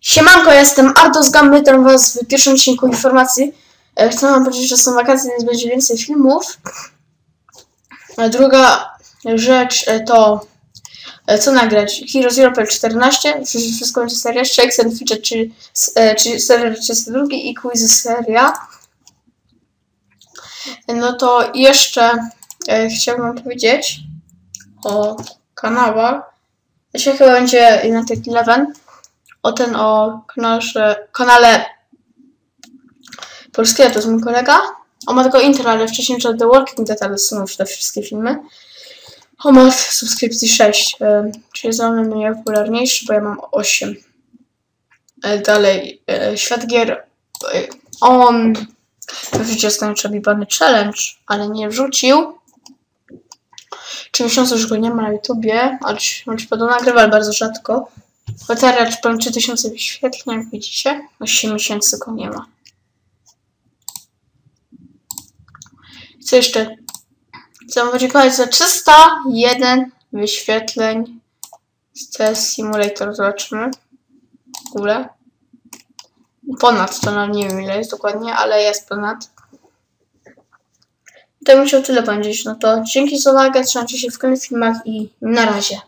Siemanko, jestem Ardos Gam, witam was w pierwszym odcinku informacji. E, Chcę wam powiedzieć, że są wakacje, więc będzie więcej filmów. A Druga rzecz e, to e, co nagrać? Heroes Europe 14, przecież wszystko będzie seria, Shakes and Feature, czyli, e, czyli seria 32 i quiz seria. No to jeszcze e, chciałbym powiedzieć o kanałach. Dzisiaj chyba będzie United Eleven o ten o kanale, kanale polskiego, to jest mój kolega. On ma tylko intro, ale wcześniej przed The Walking Dead, ale są już te wszystkie filmy. On ma subskrypcji 6, y, czyli jest on najpopularniejszy, bo ja mam 8. E, Dalej, e, Świat Gier, e, on wrzucił skończony bany challenge, ale nie wrzucił. Trzy miesiące już go nie ma na YouTubie, ale ci podobno nagrywa, ale bardzo rzadko. Bateria ponad 3000 wyświetleń, widzicie. 8 miesięcy go nie ma. Co jeszcze? Chcę podziękować za 301 wyświetleń z Simulator. Zobaczymy. W ogóle. Ponad to, no nie wiem ile jest dokładnie, ale jest ponad. I to musiał tyle powiedzieć. No to dzięki za uwagę, trzymajcie się w kolejnych filmach i na razie.